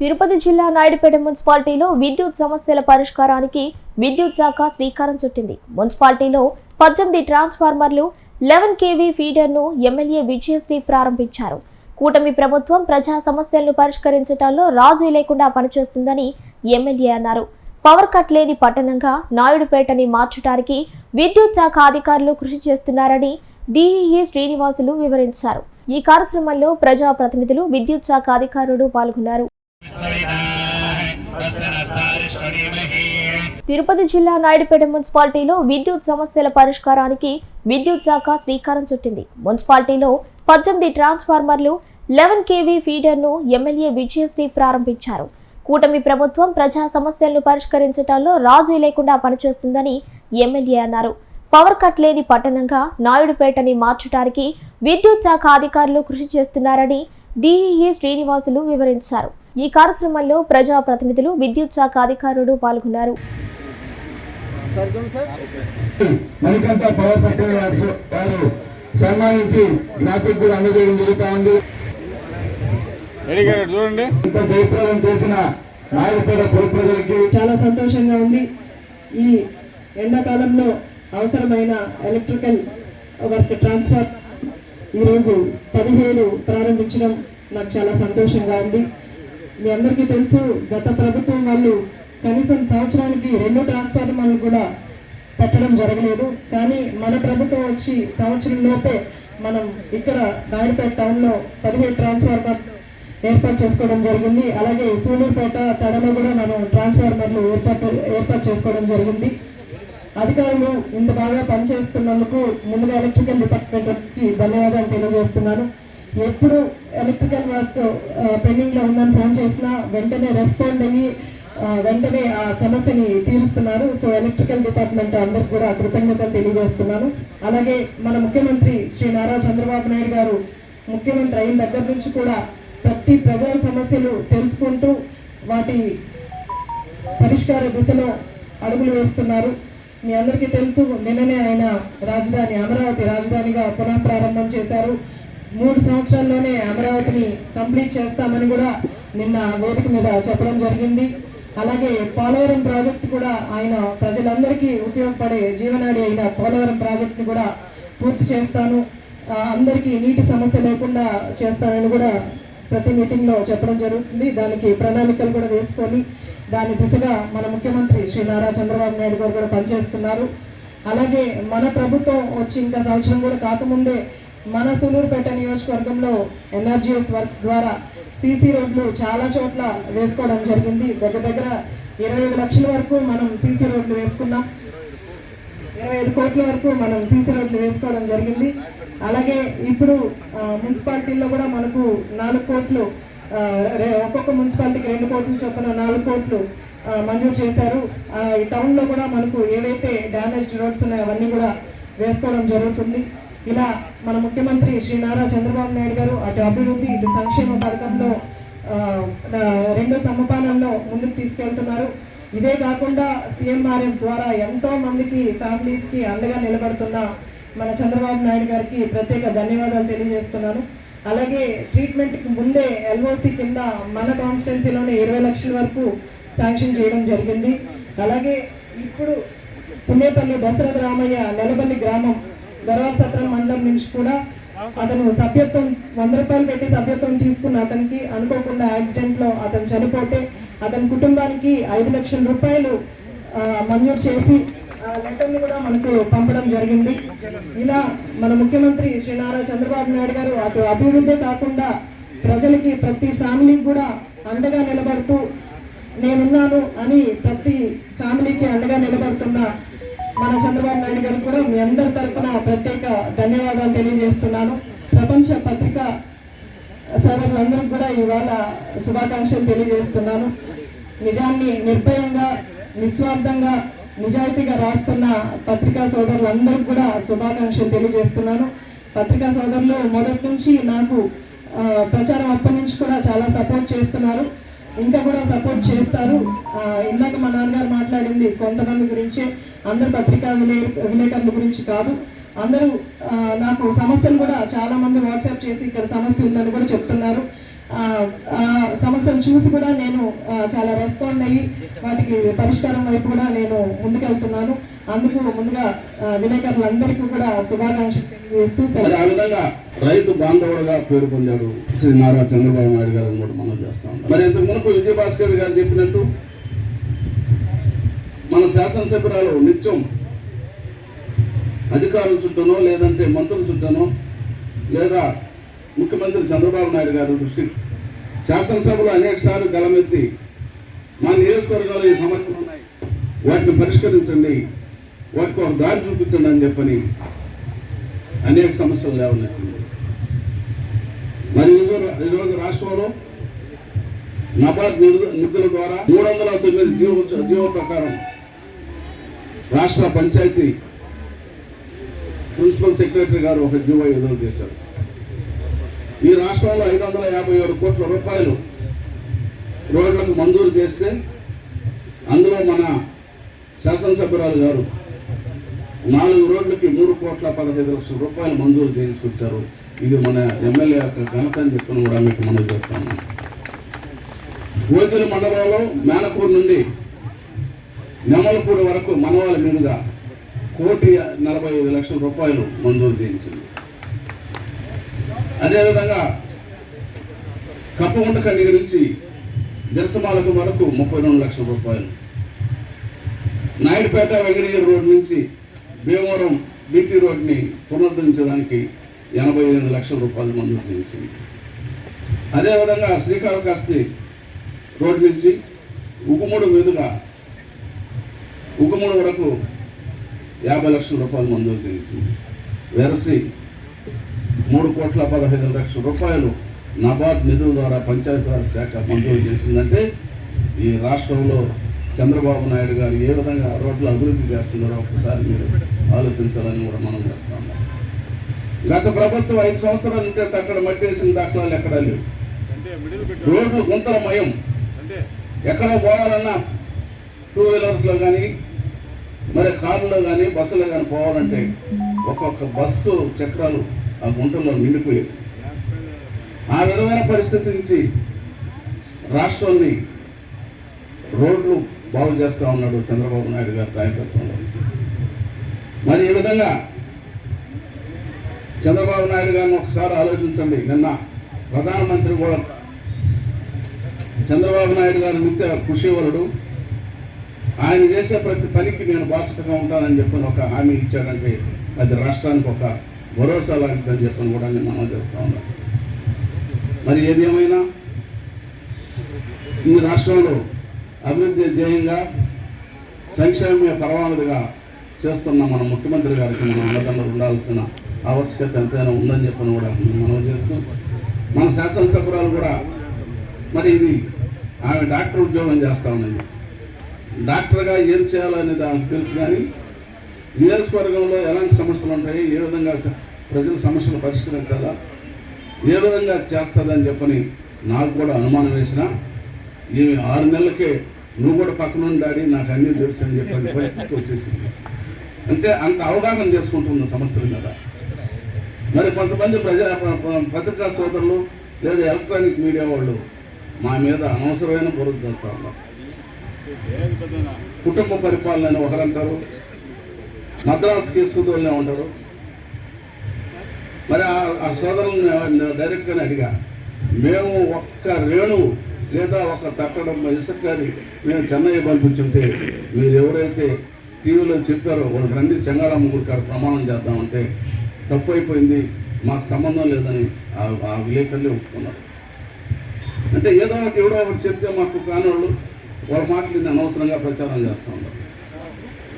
తిరుపతి జిల్లా నాయుడుపేట మున్సిపాలిటీలో విద్యుత్ సమస్యల పరిష్కారానికి విద్యుత్ శాఖ శ్రీకారం చుట్టింది. మున్సిపాలిటీలో పద్దెనిమిది ట్రాన్స్ఫార్మర్లు లెవెన్ కేవీ ఫీడర్ను ఎమ్మెల్యే విజయశ్రీ ప్రారంభించారు. కూటమి ప్రభుత్వం ప్రజా సమస్యలను పరిష్కరించడంలో రాజీ లేకుండా పనిచేస్తుందని ఎమ్మెల్యే అన్నారు. పవర్ కట్ లేని పట్టణంగా నాయుడుపేటని మార్చడానికి విద్యుత్ శాఖ అధికారులు కృషి చేస్తున్నారని డిఈఈ శ్రీనివాసులు వివరించారు. ఈ కార్యక్రమంలో ప్రజాప్రతినిధులు విద్యుత్ శాఖ అధికారులు పాల్గొన్నారు. తిరుపతి జిల్లా నాయుడుపేట మున్సిపాలిటీలో విద్యుత్ సమస్యల పరిష్కారానికి విద్యుత్ శాఖ శ్రీకారం చుట్టింది. మున్సిపాలిటీలో పద్దెనిమిది ట్రాన్స్ఫార్మర్లు లెవెన్ కేవీ ఫీడర్ను ఎమ్మెల్యే విజయశ్రీ ప్రారంభించారు. కూటమి ప్రభుత్వం ప్రజా సమస్యలను పరిష్కరించడంలో రాజీ లేకుండా పనిచేస్తుందని ఎమ్మెల్యే అన్నారు. పవర్ కట్ లేని పట్టణంగా నాయుడుపేటని మార్చడానికి విద్యుత్ శాఖ అధికారులు కృషి చేస్తున్నారని డిఈఈ శ్రీనివాసులు వివరించారు. ఈ కార్యక్రమంలో ప్రజాప్రతినిధులు విద్యుత్ శాఖ అధికారులు పాల్గొన్నారు. సన్మానించి కూడా అందజేయడం జరుగుతా ఉంది చూడండి. ఇంత జయప్రదం చేసిన ప్రజలకి చాలా సంతోషంగా ఉంది. ఈ ఎండాకాలంలో అవసరమైన ఎలక్ట్రికల్ వర్క్ ట్రాన్స్ఫర్ ఈరోజు పదిహేను ప్రారంభించడం నాకు చాలా సంతోషంగా ఉంది. మీ అందరికీ తెలుసు గత ప్రభుత్వం వాళ్ళు కనీసం సంవత్సరానికి రెండు ట్రాన్స్ఫార్మర్లు కూడా పెట్టడం జరగలేదు. కానీ మన ప్రభుత్వం వచ్చి సంవత్సరం లోపే మనం ఇక్కడ నాయుడుపేట టౌన్లో పదిహేడు ట్రాన్స్ఫార్మర్ ఏర్పాటు చేసుకోవడం జరిగింది. అలాగే సూలూరుపేట తడలో కూడా మనం ట్రాన్స్ఫార్మర్లు ఏర్పాటు ఏర్పాటు చేసుకోవడం జరిగింది. అధికారులు ఇంత బాగా పనిచేస్తున్నందుకు ముందుగా ఎలక్ట్రికల్ డిపార్ట్మెంట్కి ధన్యవాదాలు తెలియజేస్తున్నాను. ఎప్పుడు ఎలక్ట్రికల్ వర్క్ పెండింగ్లో ఉందని ఫోన్ చేసినా వెంటనే రెస్పాండ్ అయ్యి వెంటనే ఆ సమస్యని తీరుస్తున్నారు. సో ఎలక్ట్రికల్ డిపార్ట్మెంట్ అందరికి కూడా కృతజ్ఞతలు తెలియజేస్తున్నాను. అలాగే మన ముఖ్యమంత్రి శ్రీ నారా చంద్రబాబు నాయుడు గారు ముఖ్యమంత్రి అయిన దగ్గర నుంచి కూడా ప్రతి ప్రజల సమస్యలు తెలుసుకుంటూ వాటి పరిష్కార దిశలో అడుగులు వేస్తున్నారు. మీ అందరికీ తెలుసు నిన్ననే ఆయన రాజధాని అమరావతి రాజధానిగా పునః ప్రారంభం చేశారు. మూడు సంవత్సరాల్లోనే అమరావతిని కంప్లీట్ చేస్తామని కూడా నిన్న వేదిక మీద చెప్పడం జరిగింది. అలాగే పోలవరం ప్రాజెక్టు కూడా ఆయన ప్రజలందరికీ ఉపయోగపడే జీవనాడి అయిన పోలవరం ప్రాజెక్టుని కూడా పూర్తి చేస్తాను. అందరికీ నీటి సమస్య లేకుండా చేస్తానని కూడా ప్రతి మీటింగ్లో చెప్పడం జరుగుతుంది. దానికి ప్రణాళికలు కూడా వేసుకొని దాని దిశగా మన ముఖ్యమంత్రి శ్రీ నారా చంద్రబాబు నాయుడు గారు కూడా పనిచేస్తున్నారు. అలాగే మన ప్రభుత్వం వచ్చి ఇంకా సంవత్సరం కూడా కాకముందే మన సులూరుపేట నియోజకవర్గంలో ఎన్ఆర్జీఎస్ వర్క్స్ ద్వారా సీసీ రోడ్లు చాలా చోట్ల వేసుకోవడం జరిగింది. దగ్గర దగ్గర ఇరవై ఐదు లక్షల వరకు మనం సీసీ రోడ్లు వేసుకున్నాం. ఇరవై ఐదు కోట్ల వరకు మనం సీసీ రోడ్లు వేసుకోవడం జరిగింది. అలాగే ఇప్పుడు మున్సిపాలిటీల్లో కూడా మనకు నాలుగు కోట్లు ఒక్కొక్క మున్సిపాలిటీకి రెండు కోట్లు చొప్పున నాలుగు కోట్లు మంజూరు చేశారు. ఆ, ఈ టౌన్లో కూడా మనకు ఏవైతే డ్యామేజ్డ్ రోడ్స్ ఉన్నాయో అవన్నీ కూడా వేసుకోవడం జరుగుతుంది. ఇలా మన ముఖ్యమంత్రి శ్రీ నారా చంద్రబాబు నాయుడు గారు అటు అభివృద్ధి ఇటు సంక్షేమ పథకంలో రెండో సమపానంలో ముందుకు తీసుకెళ్తున్నారు. ఇదే కాకుండా సీఎంఆర్ఎం ద్వారా ఎంతో మందికి ఫ్యామిలీస్కి అండగా నిలబడుతున్న మన చంద్రబాబు నాయుడు గారికి ప్రత్యేక ధన్యవాదాలు తెలియజేస్తున్నాను. అలాగే ట్రీట్మెంట్కి ముందే ఎల్ఓసి కింద మన కాన్స్టిట్యున్సీలోనే ఇరవై లక్షల వరకు శాంక్షన్ చేయడం జరిగింది. అలాగే ఇప్పుడు పుణ్యపల్లి దశరథ రామయ్య నెలబల్లి గ్రామం దర్వాసత్రం మండలం నుంచి కూడా అతను సభ్యత్వం వంద రూపాయలు పెట్టి సభ్యత్వం తీసుకున్న అతనికి అనుకోకుండా యాక్సిడెంట్లో అతను చనిపోతే అతని కుటుంబానికి ఐదు లక్షల రూపాయలు మంజూరు చేసి ఆ లెటర్ని కూడా మనకు పంపడం జరిగింది. ఇలా మన ముఖ్యమంత్రి శ్రీ నారా చంద్రబాబు నాయుడు గారు అటు అభివృద్ధి కాకుండా ప్రజలకి ప్రతి ఫ్యామిలీకి కూడా అండగా నిలబడుతూ నేనున్నాను అని ప్రతి ఫ్యామిలీకి అండగా నిలబడుతున్న మన చంద్రబాబు నాయుడు గారు కూడా మీ అందరి తరఫున ప్రత్యేక ధన్యవాదాలు తెలియజేస్తున్నాను. ప్రపంచ పత్రిక సోదరులందరికీ కూడా ఇవాళ శుభాకాంక్షలు తెలియజేస్తున్నాను. నిజాన్ని నిర్భయంగా నిస్వార్థంగా నిజాయితీగా రాస్తున్న పత్రికా సోదరులందరికీ కూడా శుభాకాంక్షలు తెలియజేస్తున్నాను. పత్రికా సోదరులు మొదటి నుంచి నాకు ప్రచారం అప్పటి నుంచి కూడా చాలా సపోర్ట్ చేస్తున్నారు. ఇంకా కూడా సపోర్ట్ చేస్తారు. ఆ, ఇందాక మా నాన్నగారు మాట్లాడింది కొంతమంది గురించే. అందరు పత్రికా విలే విలేకరుల గురించి కాదు. అందరూ ఆ, నాకు సమస్యలు కూడా చాలా మంది వాట్సాప్ చేసి ఇక్కడ సమస్య ఉందని కూడా చెప్తున్నారు. సమస్యలు చూసి కూడా నేను చాలా రెస్పాండ్ అయ్యి వాటికి పరిష్కారం వైపు కూడా నేను ముందుకెళ్తున్నాను. అందుకు ముందుగా విలేకరులందరికీ కూడా శుభాకాంక్షలు తెలియజేస్తూ ఆ విధంగా రైతు బాంధవుడుగా పేరు పొందాడు శ్రీ నారా చంద్రబాబు నాయుడు గారు కూడా మనం చేస్తాం మరి ఇంతకు మునుపు విజయభాస్కర్ గారు చెప్పినట్టు మన శాసనసభ్యురాలు నిత్యం అధికారుల చుట్టూనో లేదంటే మంత్రుల చుట్టూనో లేదా ముఖ్యమంత్రి చంద్రబాబు నాయుడు గారు దృష్టి శాసనసభలో అనేక సార్లు గలమెత్తి మా నియోజకవర్గంలో ఈ సమస్యలు ఉన్నాయి. వాటిని పరిష్కరించండి. వాటికి ఒక దారి చూపించండి అని చెప్పని అనేక సమస్యలు లేవనెత్తింది. మరి ఈరోజు ఈరోజు రాష్ట్రంలో నబార్డ్ నిధు- నిధుల ద్వారా మూడు వందల తొమ్మిది జీవో జీవో ప్రకారం రాష్ట్ర పంచాయతీ ప్రిన్సిపల్ సెక్రటరీ గారు ఒక జీవో విడుదల చేశారు. ఈ రాష్ట్రంలో ఐదు వందల యాభై ఏడు కోట్ల రూపాయలు రోడ్లకు మంజూరు చేస్తే అందులో మన శాసనసభ్యురాలు గారు నాలుగు రోడ్లకి మూడు కోట్ల పదహైదు లక్షల రూపాయలు మంజూరు చేయించుకొచ్చారు. ఇది మన ఎమ్మెల్యే యొక్క ఘనత అని చెప్పని కూడా మీకు మనం చేస్తాము భోజన మండలంలో మేనపూర్ నుండి నెమలపూడి వరకు మనవాళ్ళ మీదుగా కోటి నలభై ఐదు లక్షల రూపాయలు మంజూరు చేయించింది. అదేవిధంగా కప్పగుంట కండి నుంచి దర్శమాలకు వరకు ముప్పై రెండు లక్షల రూపాయలు. నాయుడుపేట వెంకటగిరి రోడ్ నుంచి భీమవరం బీటీ రోడ్ని పునరుద్ధరించడానికి ఎనభై ఎనిమిది లక్షల రూపాయలు మంజూరు చేయించింది. అదేవిధంగా శ్రీకాళహస్తి రోడ్ నుంచి ఉగుముడు మీదుగా ఉకుముడు వరకు యాభై లక్షల రూపాయలు మంజూరు చేయించింది. వెరసి మూడు కోట్ల పదహైదు లక్షల రూపాయలు నబార్డ్ నిధుల ద్వారా పంచాయతీరాజ్ శాఖ మంజూరు చేసిందంటే ఈ రాష్ట్రంలో చంద్రబాబు నాయుడు గారు ఏ విధంగా రోడ్లు అభివృద్ధి చేస్తున్నారో ఒకసారి మీరు ఆలోచించాలని కూడా మనం చేస్తాము గత ప్రభుత్వం ఐదు సంవత్సరాల నుండి అక్కడ మట్టేసిన దాఖలాలు ఎక్కడా లేవు. రోడ్లు గుంతలమయం. ఎక్కడ పోవాలన్నా టూ వీలర్స్లో కానీ మరి కారులో కానీ బస్సులో కానీ పోవాలంటే ఒక్కొక్క బస్సు చక్రాలు ఆ గుంటల్లో నిండిపోయేది ఆ విధమైన పరిస్థితి నుంచి రాష్ట్రాన్ని రోడ్లు బాగు చేస్తా ఉన్నాడు చంద్రబాబు నాయుడు గారి నాయకత్వంలో. మరి ఈ విధంగా చంద్రబాబు నాయుడు గారిని ఒకసారి ఆలోచించండి. నిన్న ప్రధానమంత్రి కూడా చంద్రబాబు నాయుడు గారు నిత్య కృషివరుడు ఆయన చేసే ప్రతి పనికి నేను బాసటగా ఉంటానని చెప్పిన ఒక హామీ ఇచ్చాడంటే అది రాష్ట్రానికి ఒక భరోసా లాంటిదని చెప్పని కూడా నేను మనం చేస్తా ఉన్నాను మరి ఏది ఏమైనా ఈ రాష్ట్రంలో అభివృద్ధి ధ్యేయంగా సంక్షేమ పరమావధిగా చేస్తున్న మన ముఖ్యమంత్రి గారికి మన అండదండలు ఉండాల్సిన ఆవశ్యకత ఎంతైనా ఉందని చెప్పని కూడా మనం చేస్తూ మన శాసనసభ్యురాలు కూడా మరి ఇది ఆమె డాక్టర్ ఉద్యోగం చేస్తా ఉన్నది. డాక్టర్గా ఏం చేయాలనేది ఆమెకు తెలుసు కానీ నియోజకవర్గంలో ఎలాంటి సమస్యలు ఉంటాయి ఏ విధంగా ప్రజల సమస్యలు పరిష్కరించాలా? ఏ విధంగా చేస్తుందని చెప్పని నాకు కూడా అనుమానం వేసిన ఈమె ఆరు నెలలకే నువ్వు కూడా పక్కన ఉండాలి నాకు అన్నీ తెలుసు అని చెప్పని పరిస్థితి వచ్చేసింది. అంటే అంత అవగాహన చేసుకుంటున్న సమస్యలు మీద మరి కొంతమంది ప్రజా పత్రికా సోదరులు లేదా ఎలక్ట్రానిక్ మీడియా వాళ్ళు మా మీద అనవసరమైన బురద చల్లుతా ఉన్నారు. కుటుంబ పరిపాలన అని ఒకరంటారు మద్రాసు కేసుకునే ఉంటారు. ఆ- సోదరులను డైరెక్ట్గానే అడిగా మేము ఒక్క రేణువు లేదా ఒక తట్టడం కానీ మేము చెన్నై పంపించుంటే మీరు ఎవరైతే టీవీలో చెప్పారో వాళ్ళు రండి చెంగాళమ్మ గుడి కాడ ప్రమాణం చేద్దామంటే తప్పు అయిపోయింది మాకు సంబంధం లేదని ఆ- ఆ విలేకరులే ఒప్పుకున్నారు. అంటే ఏదో ఒకటి ఎవడో ఒకటి చెప్తే మాకు కానివాళ్ళు వాళ్ళ మాటలు నేను అనవసరంగా ప్రచారం చేస్తూ ఉన్నారు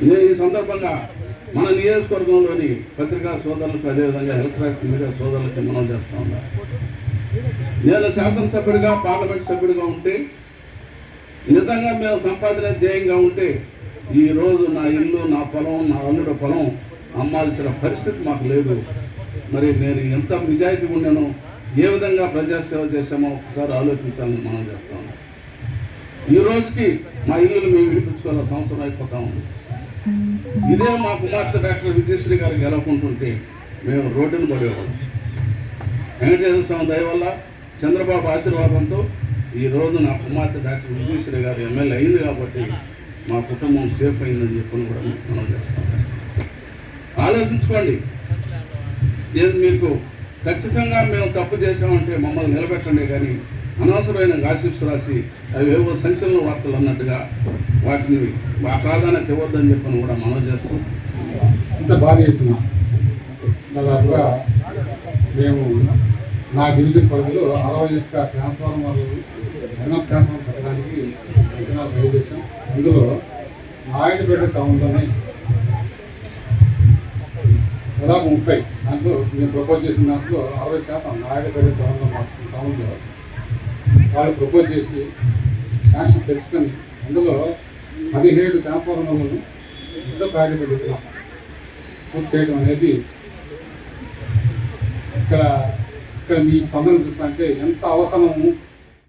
నేను ఈ సందర్భంగా మన నియోజకవర్గంలోని పత్రికా సోదరులకు అదేవిధంగా ఎలక్ట్రానిక్ మీడియా సోదరులకి మనం చేస్తా ఉన్నా. నేను శాసనసభ్యుడిగా పార్లమెంట్ సభ్యుడిగా ఉంటే నిజంగా మేము సంపాదన ధ్యేయంగా ఉంటే ఈ రోజు నా ఇల్లు నా పొలం నా అల్లుడు పొలం అమ్మాల్సిన పరిస్థితి మాకు లేదు. మరి నేను ఎంత నిజాయితీ ఉన్నానో ఏ విధంగా ప్రజాసేవ చేశామో ఒకసారి ఆలోచించాలని మనం చేస్తా ఈ రోజుకి మా ఇల్లులు మేము విడిపించుకోవాల సంవత్సరం అయిపోతా ఉంది. ఇదే మా కుమార్తె డాక్టర్ విజయశ్రీ గారు గెలవకుంటుంటే మేము రోడ్డును పడేవాళ్ళం. వెంకటేశ్వర స్వామి దయ వల్ల చంద్రబాబు ఆశీర్వాదంతో ఈ నా కుమార్తె డాక్టర్ విజయశ్రీ గారు ఎమ్మెల్యే అయింది కాబట్టి మా కుటుంబం సేఫ్ అయిందని చెప్పని కూడా మనం చేస్తాం ఆలోచించుకోండి. ఏది మీకు ఖచ్చితంగా మేము తప్పు చేసామంటే మమ్మల్ని నిలబెట్టండి కానీ అనవసరమైన గాసిప్స్ రాసి అవి ఏవో సంచలన వార్తలు అన్నట్టుగా వాటిని ఆ ప్రాధాన్యత ఇవ్వద్దని చెప్పని కూడా మనం చేస్తాం ఇంత బాగా ఎత్తున దాదాపుగా మేము నా గిరిజన పరిధిలో అరవై యొక్క ట్రాన్స్ఫార్మర్లు ఎన్నో ట్రాన్స్ఫార్మర్ పెట్టడానికి అంచనాలు బయలుదేశాం అందులో నాయుడుపేట టౌన్లోనే దాదాపు ముప్పై దాంట్లో నేను ప్రపోజ్ చేసిన దాంట్లో అరవై శాతం నాయుడుపేట టౌన్లో టౌన్లో. వాళ్ళు ప్రపోజ్ చేసి శాంక్షన్ తెలుసుకొని అందులో పదిహేడు ట్రాన్స్ఫార్మర్లను యుద్ధ కార్యపడి పూర్తి చేయడం అనేది ఇక్కడ ఇక్కడ మీ సమయం చూస్తుంటే ఎంత అవసరము